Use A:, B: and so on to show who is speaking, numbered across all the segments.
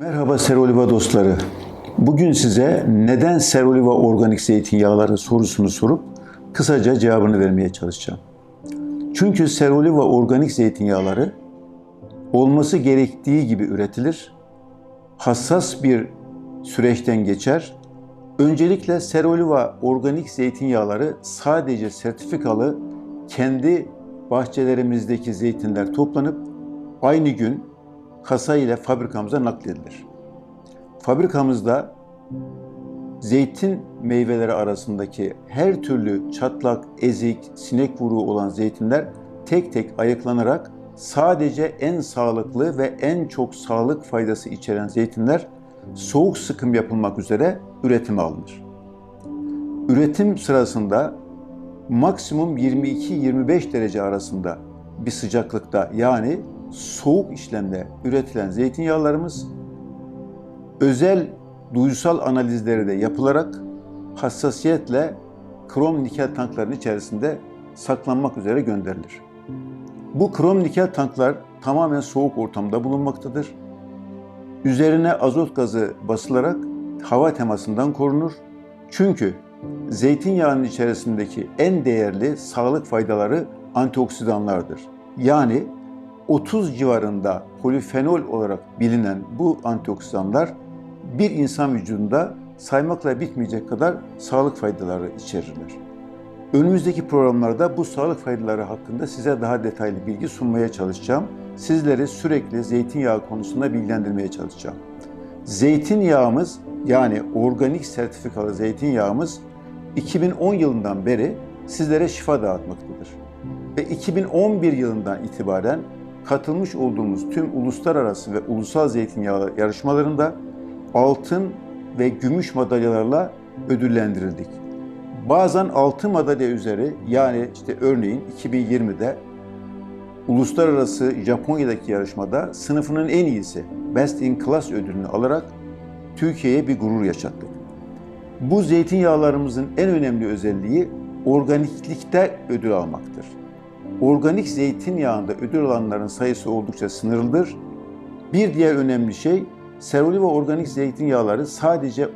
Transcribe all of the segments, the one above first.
A: Merhaba Seroliva dostları. Bugün size neden Seroliva organik zeytinyağları sorusunu sorup kısaca cevabını vermeye çalışacağım. Çünkü Seroliva organik zeytinyağları olması gerektiği gibi üretilir. Hassas bir süreçten geçer. Öncelikle Seroliva organik zeytinyağları sadece sertifikalı kendi bahçelerimizdeki zeytinler toplanıp aynı gün kasa ile fabrikamıza nakledilir. Fabrikamızda zeytin meyveleri arasındaki her türlü çatlak, ezik, sinek vuruğu olan zeytinler tek tek ayıklanarak sadece en sağlıklı ve en çok sağlık faydası içeren zeytinler soğuk sıkım yapılmak üzere üretime alınır. Üretim sırasında maksimum 22-25 derece arasında bir sıcaklıkta yani soğuk işlemde üretilen zeytinyağlarımız özel duysal analizleri de yapılarak hassasiyetle krom nikel tankların içerisinde saklanmak üzere gönderilir. Bu krom nikel tanklar tamamen soğuk ortamda bulunmaktadır. Üzerine azot gazı basılarak hava temasından korunur. Çünkü zeytinyağının içerisindeki en değerli sağlık faydaları antioksidanlardır. Yani 30 civarında polifenol olarak bilinen bu antioksidanlar bir insan vücudunda saymakla bitmeyecek kadar sağlık faydaları içerirler. Önümüzdeki programlarda bu sağlık faydaları hakkında size daha detaylı bilgi sunmaya çalışacağım. Sizleri sürekli zeytinyağı konusunda bilgilendirmeye çalışacağım. Zeytinyağımız yani organik sertifikalı zeytinyağımız 2010 yılından beri sizlere şifa dağıtmaktadır. Ve 2011 yılından itibaren katılmış olduğumuz tüm uluslararası ve ulusal zeytinyağı yarışmalarında altın ve gümüş madalyalarla ödüllendirildik. Bazen altın madalya üzeri yani işte örneğin 2020'de uluslararası Japonya'daki yarışmada sınıfının en iyisi Best in Class ödülünü alarak Türkiye'ye bir gurur yaşattık. Bu zeytinyağlarımızın en önemli özelliği organiklikte ödül almaktır. Organik zeytinyağında ödül alanların sayısı oldukça sınırlıdır. Bir diğer önemli şey Seroliva organik zeytinyağları sadece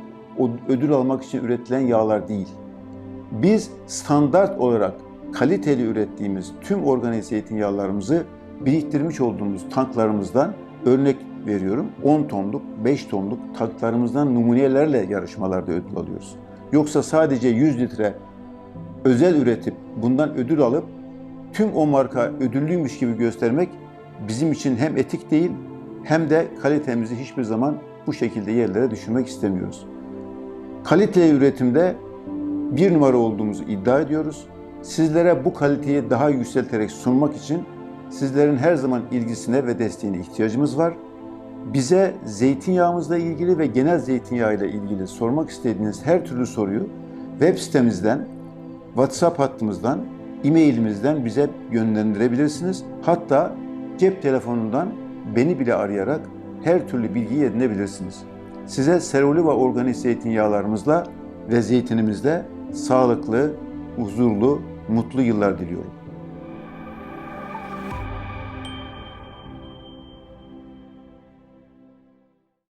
A: ödül almak için üretilen yağlar değil. Biz standart olarak kaliteli ürettiğimiz tüm organik zeytinyağlarımızı biriktirmiş olduğumuz tanklarımızdan örnek veriyorum 10 tonluk, 5 tonluk tanklarımızdan numunelerle yarışmalarda ödül alıyoruz. Yoksa sadece 100 litre özel üretip bundan ödül alıp tüm o marka ödüllüymüş gibi göstermek bizim için hem etik değil hem de kalitemizi hiçbir zaman bu şekilde yerlere düşürmek istemiyoruz. Kaliteli üretimde bir numara olduğumuzu iddia ediyoruz. Sizlere bu kaliteyi daha yükselterek sunmak için sizlerin her zaman ilgisine ve desteğine ihtiyacımız var. Bize zeytinyağımızla ilgili ve genel zeytinyağıyla ilgili sormak istediğiniz her türlü soruyu web sitemizden, WhatsApp hattımızdan, e-mailimizden bize yönlendirebilirsiniz. Hatta cep telefonundan beni bile arayarak her türlü bilgiyi edinebilirsiniz. Size Seroliva organik zeytinyağlarımızla ve zeytinimizle sağlıklı, huzurlu, mutlu yıllar diliyorum.